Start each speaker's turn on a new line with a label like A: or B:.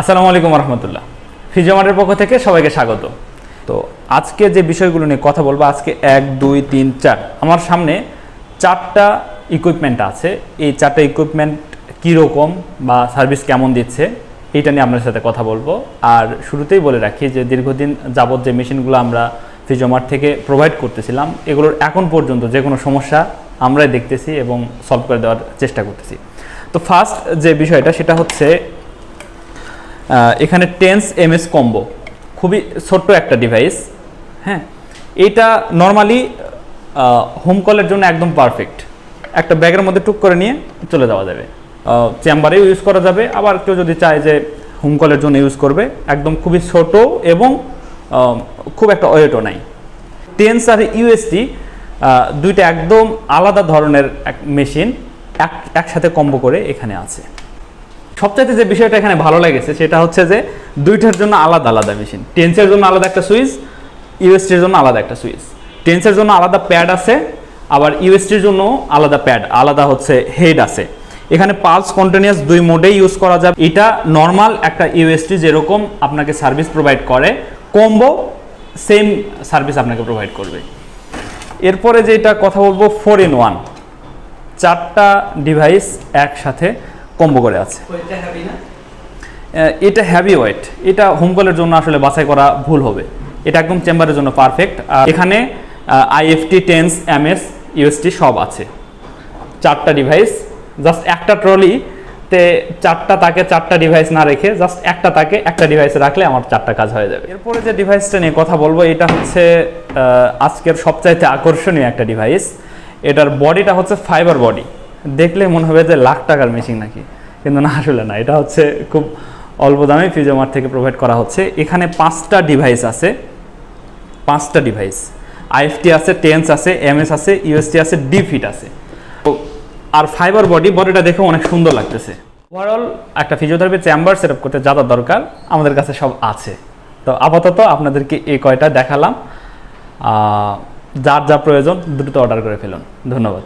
A: আসসালামু আলাইকুম রহমতুল্লাহ ফিজিওমার্টের পক্ষ থেকে সবাইকে স্বাগত। তো আজকে যে বিষয়গুলো নিয়ে কথা বলব, আজকে এক, দুই, তিন, চার। আমার সামনে চারটা ইকুইপমেন্ট আছে। এই চারটা ইকুইপমেন্ট কীরকম বা সার্ভিস কেমন দিচ্ছে, এইটা নিয়ে আপনার সাথে কথা বলব। আর শুরুতেই বলে রাখি যে দীর্ঘদিন যাবৎ যে মেশিনগুলো আমরা ফিজিওমার্ট থেকে প্রোভাইড করতেছিলাম, এগুলোর এখন পর্যন্ত যে কোনো সমস্যা আমরাই দেখতেছি এবং সলভ করে দেওয়ার চেষ্টা করতেছি। তো ফার্স্ট যে বিষয়টা, সেটা হচ্ছে এখানে টেন্স এমএস কম্বো খুবই ছোট্ট একটা ডিভাইস হ্যাঁ? এইটা নর্মালি হোম কলের জন্য একদম পারফেক্ট একটা ব্যাগের মধ্যে টুক করে নিয়ে চলে যাওয়া যাবে। চেম্বারেও ইউজ করা যাবে, আবার কেউ যদি চায় যে হোম কলের জন্য ইউজ করবে, একদম খুবই ছোট এবং খুব একটা ওয়েটও নাই। টেন্স আর ইউএসটি দুইটা একদম আলাদা ধরনের এক মেশিন এক, একসাথে কম্বো করে এখানে আছে। সবচাইতে যে বিষয়টা এখানে ভালো লেগেছে সেটা হচ্ছে যে দুইটার জন্য আলাদা আলাদা মেশিন টেন্সের জন্য আলাদা একটা সুইচ ইউএসটির জন্য আলাদা একটা সুইচ টেন্সের জন্য আলাদা প্যাড আছে, আবার ইউএসটির জন্য আলাদা প্যাড আলাদা হচ্ছে হেড আছে। এখানে পালস কন্টিনিউয়াস দুই মোডেই ইউজ করা যাবে। এটা নর্মাল একটা ইউএসটি যেরকম আপনাকে সার্ভিস প্রোভাইড করে কম্বো সেম সার্ভিস আপনাকে প্রোভাইড করবে। এরপরে যেটা কথা বলব ফোর ইন ওয়ান চারটা ডিভাইস একসাথে কম্বো করে আছে। এটা হ্যাভি ওয়েট এটা হোম কলের জন্য আসলে বাছাই করা ভুল হবে। এটা একদম চেম্বারের জন্য পারফেক্ট আর এখানে আইএফটি টেন্স এমএস ইউএসটি সব আছে। চারটা ডিভাইস জাস্ট একটা ট্রলি তে চারটা তাকে চারটা ডিভাইস না রেখে জাস্ট একটা তাকে একটা ডিভাইসে রাখলে আমার চারটা কাজ হয়ে যাবে। এরপরে যে ডিভাইসটা নিয়ে কথা বলব, এটা হচ্ছে আজকের সবচাইতে আকর্ষণীয় একটা ডিভাইস এটার বডিটা হচ্ছে ফাইবার বডি দেখলে মনে হবে যে লাখ টাকার মেশিন নাকি। কিন্তু না, আসলে না। এটা হচ্ছে খুব অল্প দামে ফিজিওমার্ট থেকে প্রোভাইড করা হচ্ছে। এখানে পাঁচটা ডিভাইস আছে। পাঁচটা ডিভাইস আইএফটি আছে টেন্স আছে এমএস আছে ইউএসটি আছে ডিফিট আছে। আর ফাইবার বডি বডিটা দেখে অনেক সুন্দর লাগতেছে। ওভারঅল একটা ফিজিওথেরাপি চেম্বার সেট করতে যা দরকার আমাদের কাছে সব আছে। তো আপাতত আপনাদেরকে এই কয়টা দেখালাম। যার যা প্রয়োজন দ্রুত অর্ডার করে ফেলুন। ধন্যবাদ।